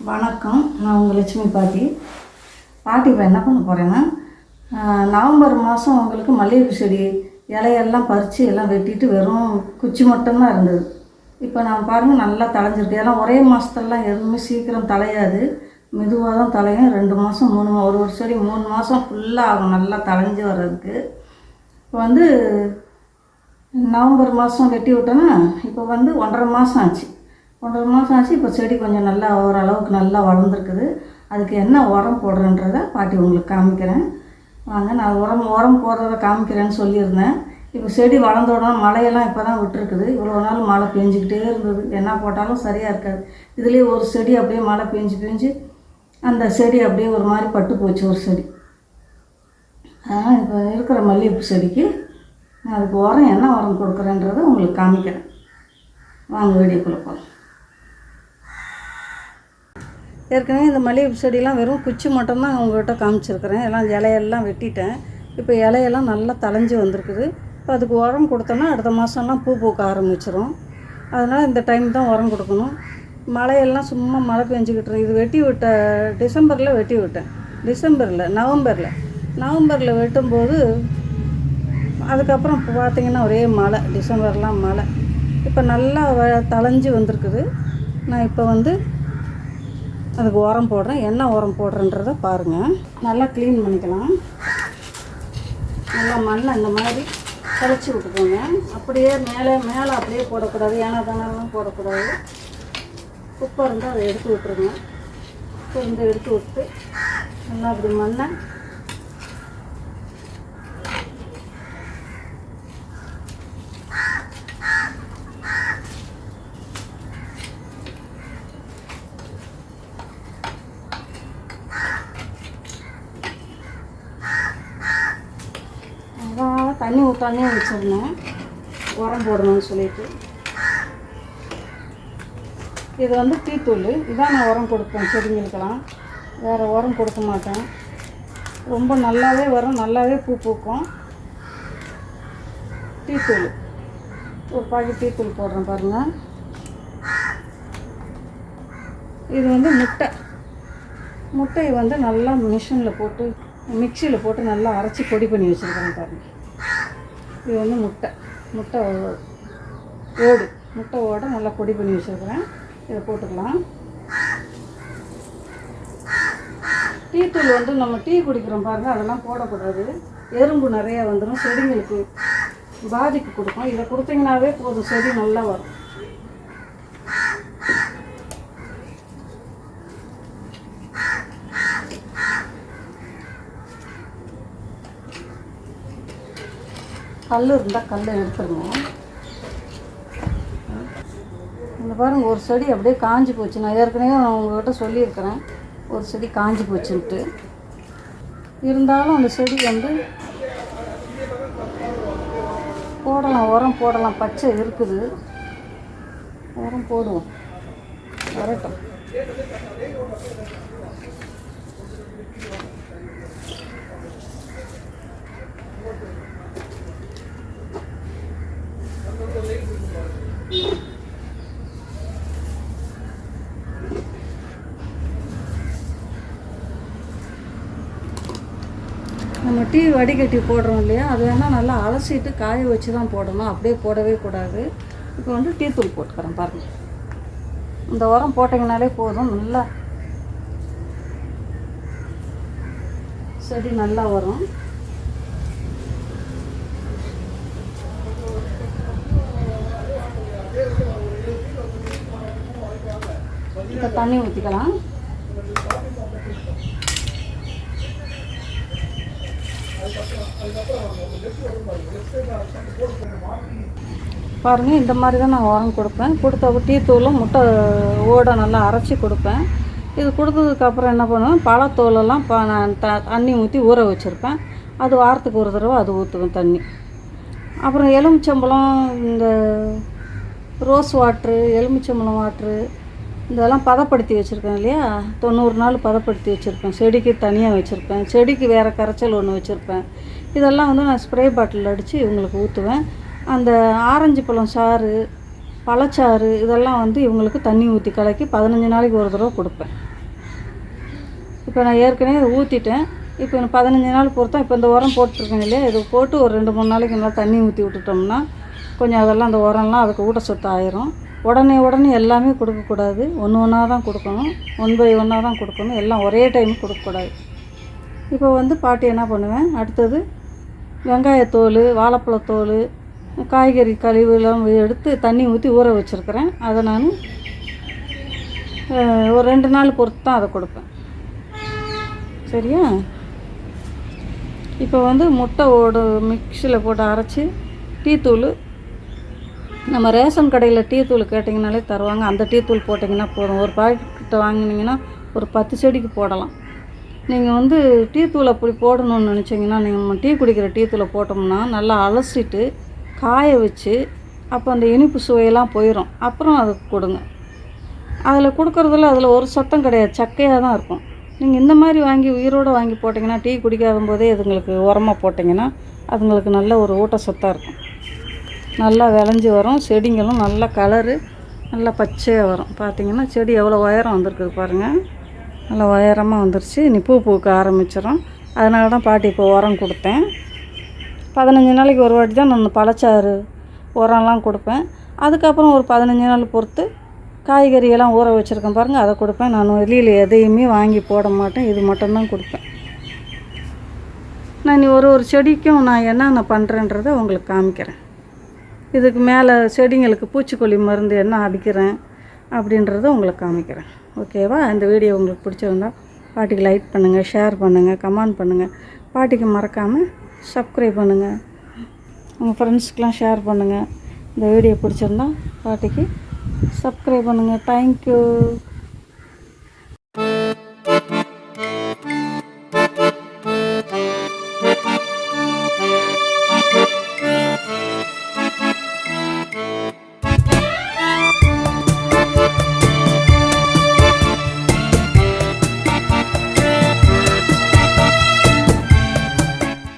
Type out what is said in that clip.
வணக்கம். நான் உங்கள் லட்சுமி பாட்டி. பாட்டி இப்போ என்ன பண்ண போகிறேன்னா நவம்பர் மாதம் உங்களுக்கு மல்லிகைப்பூ செடி இலையெல்லாம் பறித்து எல்லாம் வெட்டிட்டு வெறும் குச்சி மட்டும்தான் இருந்தது. இப்போ நான் பாருங்கள் நல்லா தளைஞ்சிருக்கு ஏன்னா ஒரே மாதத்துலலாம் எதுவுமே சீக்கிரம் தலையாது மெதுவாக தான் தலையும் ரெண்டு மாதம் மூணு மா- ஒரு ஒரு செடி மூணு மாதம் ஃபுல்லாக ஆகும். நல்லா தலைஞ்சு வர்றதுக்கு. இப்போ வந்து நவம்பர் மாதம் வெட்டி விட்டோன்னா இப்போ வந்து ஒன்றரை மாதம் ஆச்சு. ஒன்றரை மாதம் ஆச்சு இப்போ செடி கொஞ்சம் நல்லா ஓரளவுக்கு நல்லா வளர்ந்துருக்குது. அதுக்கு என்ன உரம் போடுறேன்றதை பாட்டி உங்களுக்கு காமிக்கிறேன். வாங்க நான் உரம் உரம் போடுறத காமிக்கிறேன்னு சொல்லியிருந்தேன். இப்போ செடி வளர்ந்த உடனே மழையெல்லாம் இப்போ தான் விட்டுருக்குது. இவ்வளோ நாள் மழை பெஞ்சிக்கிட்டே இருந்தது. என்ன போட்டாலும் சரியாக இருக்காது. இதுலேயே ஒரு செடி அப்படியே மழை பெஞ்சு பெஞ்சு அந்த செடி அப்படியே ஒரு மாதிரி பட்டு போச்சு ஒரு செடி. அதனால் இப்போ இருக்கிற மல்லிகைப்பூ செடிக்கு நான் அதுக்கு உரம் என்ன உரம் கொடுக்குறேன்றதை உங்களுக்கு காமிக்கிறேன். வாங்க வீடியோக்குள்ளே போகலாம் ஏற்கனவே இந்த மல்லிகைப்பூ செடியெல்லாம் வெறும் குச்சி மட்டும்தான் உங்கள்கிட்ட காமிச்சிருக்கிறேன். எல்லாம் இலையெல்லாம் வெட்டிட்டேன். இப்போ இலையெல்லாம் நல்லா தளைஞ்சு வந்திருக்குது. இப்போ அதுக்கு உரம் கொடுத்தோன்னா அடுத்த மாதம்லாம் பூ பூக்க ஆரம்பிச்சிரும். அதனால் இந்த டைம் தான் உரம் கொடுக்கணும். மழையெல்லாம் சும்மா மழை பெஞ்சிக்கிட்டு இருக்கு. இது வெட்டி விட்ட டிசம்பரில் வெட்டி விட்டேன். டிசம்பரில் நவம்பரில். நவம்பரில் வெட்டும்போது அதுக்கப்புறம் இப்போ பார்த்தீங்கன்னா ஒரே மழை. டிசம்பர்லாம் மழை. இப்போ நல்லா வ- தளைஞ்சு வந்திருக்குது. நான் இப்போ வந்து அதுக்கு உரம் போடுறேன். என்ன உரம் போடுறேன்றத பாருங்கள் நல்லா க்ளீன் பண்ணிக்கலாம். நல்லா மண்ணை இந்த மாதிரி கழிச்சு விட்டுக்கோங்க. அப்படியே மேலே மேலே அப்படியே போடக்கூடாது. ஏன்னா தானெல்லாம் போடக்கூடாது. குப்பை இருந்தால் அதை எடுத்து விட்டுருங்க. குப்பை இருந்து எடுத்து விட்டு நல்லா அப்படி மண்ணை தண்ணி ஊற்றானே வச்சிருந்தேன். உரம் போடணும்னு சொல்லிட்டு. இது வந்து டீத்தூள் இதான் நான் உரம் கொடுப்பேன் செடிங்களுக்கெல்லாம். வேறு உரம் கொடுக்க மாட்டேன். ரொம்ப நல்லாவே வரும். நல்லாவே பூ பூக்கும். டீத்தூள் ஒரு பாக்கெட் டீத்தூள் போடுறேன் பாருங்கள் இது வந்து முட்டை. முட்டையை வந்து நல்லா மிஷினில் போட்டு மிக்சியில் போட்டு நல்லா அரைச்சி பொடி பண்ணி வச்சுருக்கிறேன் பாருங்கள் இது வந்து முட்டை. முட்டை ஓடு. முட்டை ஓட நல்லா பொடி பண்ணி வச்சுருக்குறேன். இதை போட்டுக்கலாம். டீ தூள் வந்து நம்ம டீ குடிக்கிறோம் பாருங்கள் அதெல்லாம் போடக்கூடாது. எறும்பு நிறையா வந்துடும் செடிங்களுக்கு பாதிப்பு கொடுக்கும். இதை கொடுத்தீங்கன்னாவே போதும் செடி நல்லா வரும். கல் இருந்தால் கல் எடுத்துருங்க இந்த பாருங்க ஒரு செடி அப்படியே காஞ்சி போச்சு. நான் ஏற்கனவே நான் உங்கள்கிட்ட சொல்லியிருக்கிறேன். ஒரு செடி காஞ்சி போச்சுன்ட்டு. இருந்தாலும் அந்த செடி வந்து போடலாம் உரம் போடலாம். பச்சை இருக்குது. உரம் போடுவோம். வரட்டும். நம்ம டீ வடிகட்டி போடுறோம் இல்லையா? அது வேணால் நல்லா அலசிட்டு காய வச்சு தான் போடணும். அப்படியே போடவே கூடாது. இப்போ வந்து டீ தூள் போட்டுக்கிறேன் பாருங்கள் இந்த உரம் போட்டிங்கனாலே போதும். நல்லா செடி நல்லா வரும். இப்போ தண்ணி ஊற்றிக்கலாம் பாருங்கள் இந்த மாதிரி தான் நான் உரம் கொடுப்பேன். கொடுத்த டீ தூளும் முட்டை ஓடை நல்லா அரைச்சி கொடுப்பேன். இது கொடுத்ததுக்கப்புறம் என்ன பண்ணுவேன் பழத்தோலெல்லாம் ப நான் த தண்ணி ஊற்றி ஊற வச்சுருப்பேன். அது வாரத்துக்கு ஒரு தடவை அது ஊற்றுவேன் தண்ணி. அப்புறம் எலுமிச்சம்பழம் இந்த ரோஸ் வாட்ரு எலுமிச்சம்பழம் வாட்ரு இதெல்லாம் பதப்படுத்தி வச்சுருக்கேன் இல்லையா? தொண்ணூறு நாள் பதப்படுத்தி வச்சுருப்பேன். செடிக்கு தனியாக வச்சுருப்பேன். செடிக்கு வேறு கரைச்சல் ஒன்று வச்சுருப்பேன். இதெல்லாம் வந்து நான் ஸ்ப்ரே பாட்டில் அடித்து இவங்களுக்கு ஊற்றுவேன் அந்த ஆரஞ்சு பழம் சாறு பழச்சாறு இதெல்லாம் வந்து இவங்களுக்கு தண்ணி ஊற்றி கலக்கி பதினஞ்சு நாளைக்கு ஒரு தடவை கொடுப்பேன். இப்போ நான் ஏற்கனவே இதை ஊற்றிட்டேன் இப்போ எனக்கு பதினஞ்சு நாள் பொறுத்தா இப்போ இந்த உரம் போட்டிருக்கேன் இல்லையா? இது போட்டு ஒரு ரெண்டு மூணு நாளைக்கு நல்லா தண்ணி ஊற்றி விட்டுட்டோம்னா கொஞ்சம் அதெல்லாம் அந்த உரம்லாம் அதுக்கு ஊட்டச்சத்து ஆயிரும். உடனே உடனே எல்லாமே கொடுக்கக்கூடாது. ஒன்று ஒன்றா தான் கொடுக்கணும். ஒன் பை ஒன்றா தான் கொடுக்கணும். எல்லாம் ஒரே டைம் கொடுக்கக்கூடாது. இப்போ வந்து பாட்டி என்ன பண்ணுவேன்? அடுத்தது வெங்காயத்தோல் வாழைப்பழத்தோல் காய்கறி கழிவுலாம் எடுத்து தண்ணி ஊற்றி ஊற வச்சுருக்கிறேன். அதை நான் ஒரு ரெண்டு நாள் பொறுத்து தான் அதை கொடுப்பேன். சரியா? இப்போ வந்து முட்டை ஓடு மிக்சியில் போட்டு அரைச்சி டீ தூள் நம்ம ரேஷன் கடையில் டீ தூள் கேட்டிங்கனாலே தருவாங்க. அந்த டீ தூள் போட்டிங்கன்னா போதும். ஒரு பாக்கெட்டை வாங்கினீங்கன்னா ஒரு பத்து செடிக்கு போடலாம். நீங்கள் வந்து டீ தூள் அப்படி போடணும்னு நினச்சிங்கன்னா நீங்கள் டீ குடிக்கிற டீ தூளை போட்டோம்னா நல்லா அலசிட்டு காய வச்சு அப்போ அந்த இனிப்பு சுவையெல்லாம் போயிடும் அப்புறம் அதுக்கு கொடுங்க. அதில் கொடுக்குறதுல அதில் ஒரு சத்தம் கிடையாது. சக்கையாக தான் இருக்கும். நீங்கள் இந்த மாதிரி வாங்கி உயிரோடு வாங்கி போட்டிங்கன்னா டீ குடிக்காத போதே இதுங்களுக்கு உரமாக போட்டிங்கன்னா அதுங்களுக்கு நல்ல ஒரு ஊட்டச்சத்தாக இருக்கும். நல்லா விளைஞ்சி வரும். செடிங்களும் நல்ல கலரு நல்லா பச்சையாக வரும். பார்த்தீங்கன்னா செடி எவ்வளோ உயரம் வந்திருக்குது பாருங்கள் நல்லா உயரமாக வந்துருச்சு. இனி பூ பூக்க ஆரம்பிச்சிடும் அதனால தான் பாட்டி இப்போ உரம் கொடுத்தேன். பதினஞ்சு நாளைக்கு ஒரு வாட்டி தான் நான் பழச்சாறு உரம்லாம் கொடுப்பேன். அதுக்கப்புறம் ஒரு பதினஞ்சு நாள் பொறுத்து காய்கறியெல்லாம் ஊற வச்சுருக்கேன் பாருங்கள் அதை கொடுப்பேன். நான் வெளியில் எதையுமே வாங்கி போட மாட்டேன். இது மட்டும்தான் கொடுப்பேன். நான் இனி ஒரு ஒரு செடிக்கும் நான் என்னென்ன பண்ணுறேன்றதை உங்களுக்கு காமிக்கிறேன். இதுக்கு மேலே செடிங்களுக்கு பூச்சிக்கொல்லி மருந்து என்ன அடிக்கிறேன் அப்படின்றத உங்களுக்கு காமிக்கிறேன். ஓகேவா? இந்த வீடியோ உங்களுக்கு பிடிச்சிருந்தா பாட்டிக்கு லைக் பண்ணுங்கள் ஷேர் பண்ணுங்கள் கமெண்ட் பண்ணுங்கள் பாட்டிக்கு மறக்காமல் சப்ஸ்கிரைப் பண்ணுங்கள் உங்கள் ஃப்ரெண்ட்ஸ்க்கெலாம் ஷேர் பண்ணுங்கள் இந்த வீடியோ பிடிச்சிருந்தா பாட்டிக்கு சப்ஸ்கிரைப் பண்ணுங்கள் தேங்க்யூ